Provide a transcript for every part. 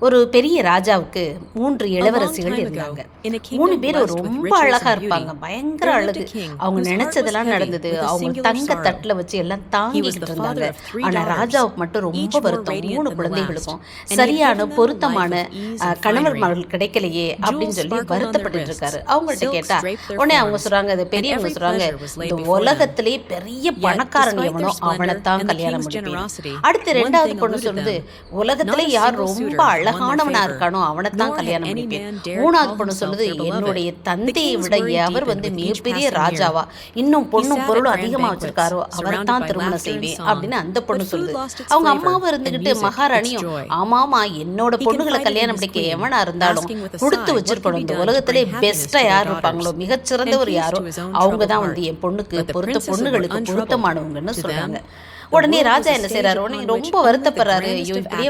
ஒரு பெரிய ராஜாவுக்கு மூன்று இளவரசிகள் இருந்தாங்க மூணு பேர் ரொம்ப அழகா இருப்பாங்க பயங்கர அழகு அவங்க நினைச்சதெல்லாம் நடந்தது அவங்க தங்க. தட்டுல வச்சு எல்லாம் தாங்கிக்கிட்டு இருந்தாங்க ஆனா ராஜாவுக்கு மட்டும் ரொம்ப வருத்தம் மூணு குழந்தைகளுக்கும் சரியான பொருத்தமான கணவர். மகள் கிடைக்கலையே அப்படின்னு சொல்லி வருத்தப்பட்டு இருக்காரு அவங்கள்ட்ட கேட்டா உடனே அவங்க சொல்றாங்க அது பெரியவங்க சொல்றாங்க இந்த before them. உலகத்திலே பெரிய பணக்காரன் எவனோ and the கல்யாணம் அடுத்து ரெண்டாவது பொண்ணு சொல்லுது. உலகத்திலே யார் ரொம்ப their அழகானவனா இருக்கானோ nor கல்யாணம் dared மூணாவது பொண்ணு சொல்லுது. என்னுடைய தந்தையை விட deepened வந்து மிகப்பெரிய. ராஜாவா இன்னும் பொண்ணும் பொருளும் அதிகமா வச்சிருக்காரோ அவரைத்தான் by திருமணம் செய்வேன். அப்படின்னு அந்த பொண்ணு சொல்லுது அவங்க அம்மாவும் இருந்துகிட்டு மகாராணியும். ஆமாமா என்னோட பொண்ணுகளை கல்யாணம் queen, எவனா இருந்தாலும் கொடுத்து வச்சிருக்கணும் இந்த உலகத்திலே பெஸ்டா யார் இருப்பாங்களோ மிகச்சிறந்தவர் யாரோ to his own அவங்க தான் troubled வந்து. என் பொண்ணுக்கு பொருத்த பொண்ணுகளுக்கு. பொருத்தமானவங்கன்னு சொல்றாங்க உடனே ராஜா என்ன செய்யறாரு உடனே ரொம்ப வருத்தப்படுறாரு ஐயோ இப்படியே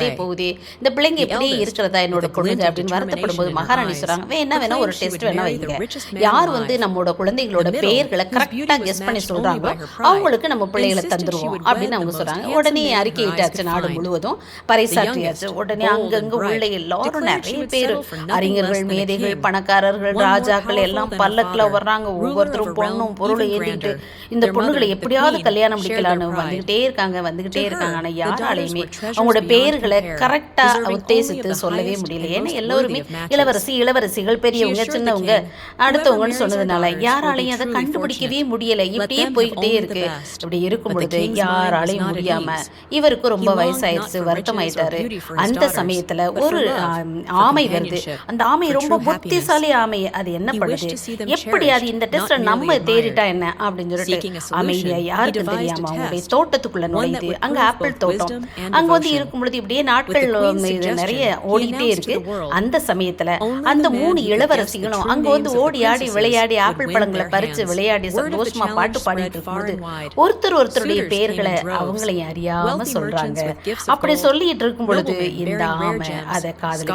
play. போகுது இந்த பிள்ளைங்க இப்படியே இருக்கிறதா என்னோட of அப்படின்னு வருத்தப்படும் போது மகாராணி சொல்றாங்க வேணா வேணா ஒரு டெஸ்ட் வேணா வைங்க யார். வந்து நம்மளோட குழந்தைகளோட பெயர்களை கரெக்டா கெஸ் பண்ணி சொல்றாங்களோ அவங்களுக்கு நம்ம பிள்ளைகளை தந்துருவோம் அப்படின்னு அவங்க சொல்றாங்க உடனே அறிக்கையிட்டாச்சு நாடு. முழுவதும் பறைசாற்றியாச்சு உடனே அங்கங்க உள்ள எல்லாரும் நிறைய பேர் அறிஞர்கள் மேதைகள். பணக்காரர்கள் ராஜாக்கள் எல்லாம் பல்லக்குல வர்றாங்க ஒவ்வொருத்தரும் பொண்ணும் பொருளும் grander. இந்த பொண்ணுகளை எப்படியாவது கல்யாணம் முடிக்கலான்னு. வந்துகிட்டே இருக்காங்க வந்துகிட்டே இருக்காங்க her, ஆனா the daughters யாராலையுமே அவங்களோட beyond பெயர்களை compare, கரெக்டா deserving only of உத்தேசித்து சொல்லவே முடியல ஏன்னா எல்லாருமே. இளவரசி இளவரசிகள் பெரியவங்க சின்னவங்க king, "Whoever அடுத்தவங்கன்னு சொன்னதுனால யாராலையும் அதை கண்டுபிடிக்கவே. முடியல இப்படியே போய்கிட்டே இருக்கு best." இப்படி இருக்கும் பொழுது யாராலையும் முடியாம. இவருக்கு ரொம்ப வயசாயிருச்சு for his அந்த சமயத்துல ஒரு ஆம், வருது அந்த ஆமை ரொம்ப. புத்திசாலி ஆமை அது என்ன பண்ணுது எப்படி அது இந்த டெஸ்ட நம்ம. தேடிட்டா என்ன அப்படின்னு சொல்லிட்டு அமைதியா he யாருக்கு devised a தெரியாம அவங்களுடைய test, தோட்டத்துக்குள்ள நுழையுது அங்க ஆப்பிள் தோட்டம் அங்க வந்து. இருக்கும் பொழுது இப்படியே நாட்கள் நிறைய ஓடிட்டே இருக்கு அந்த சமயத்துல "Only அந்த மூணு இளவரசிகளும் அங்க வந்து ஓடி ஆடி விளையாடி ஆப்பிள் பழங்களை பறிச்சு. விளையாடி சந்தோஷமா பாட்டு பாடிட்டு இருக்கும்போது. ஒருத்தர் ஒருத்தருடைய பெயர்களை. அவங்களையும் அறியாம சொல்றாங்க அப்படி சொல்லிட்டு இருக்கும் பொழுது இந்த ஆமை அதை காதுல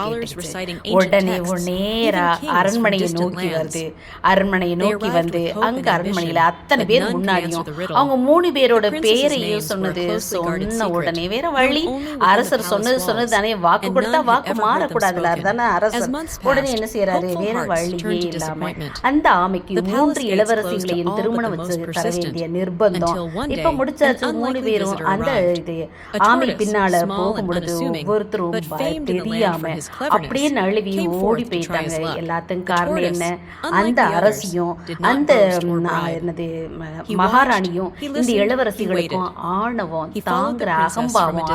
உடனே நேரா அரண்மனையை நோக்கி. வருது அரண்மனையை நோக்கி வந்து அங்க அரண்மனையில அத்தனை பேர் முன்னாடியும். அவங்க மூணு பேரோட The a சொன்னது சொன்ன உடனே வேற வழி அரசர் சொன்னது சொன்னது தானே வாக்கு கொடுத்தா வாக்கு மாறக்கூடாதுல. அதுதானே அரசர் உடனே என்ன செய்யறாரு வேற வழியே இல்லாம. அந்த ஆமைக்கு மூன்று இளவரசிகளையும் திருமணம் வச்சு தர வேண்டிய நிர்பந்தம் இப்ப முடிச்சாச்சு மூணு பேரும் அந்த. இது ஆமை பின்னால போகும் பொழுது ஒவ்வொருத்தரும் தெரியாம அப்படியே நழுவி ஓடி போயிட்டாங்க. எல்லாத்துக்கும் காரணம் என்ன அந்த அரசியும் அந்த. என்னது மகாராணியும் இந்த listened, waited. ஆணவம் தாங்குற அகம்பாவம் not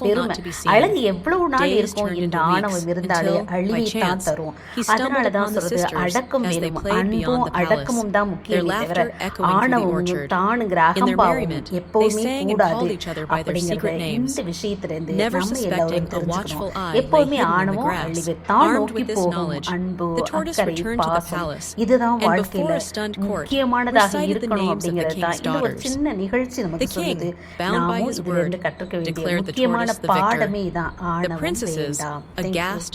பெருமை. அழகு எவ்வளவு நாள் இருக்கும் இந்த ஆணவம் இருந்தாலே அழிவை தான் தரும் upon the சொல்றது அடக்கம் வேணும் அன்பும் அடக்கமும் தான் முக்கியமே தவிர laughter echoing through the ஆணவம் orchard. தானுங்கிற அகம்பாவம் எப்பவுமே கூடாது அப்படிங்கறத இந்த விஷயத்துல இருந்து never நம்ம எல்லாரும் தெரிஞ்சுக்கணும் எப்பவுமே ஆணவம். அழிவு தான் நோக்கி போகும் அன்பு அக்கறை பாசம் இதுதான் வாழ்க்கையில முக்கியமானதாக இருக்கணும் அப்படிங்கிறது தான் இது ஒரு. சின்ன நிகழ்ச்சி The நமக்கு king, சொல்லுது bound by நாமும் his இதுல word, இருந்து கற்றுக்க வேண்டிய declared the முக்கியமான tortoise the victor. பாடமே தான் The ஆணவம் princesses, வேண்டாம் Thank you. aghast,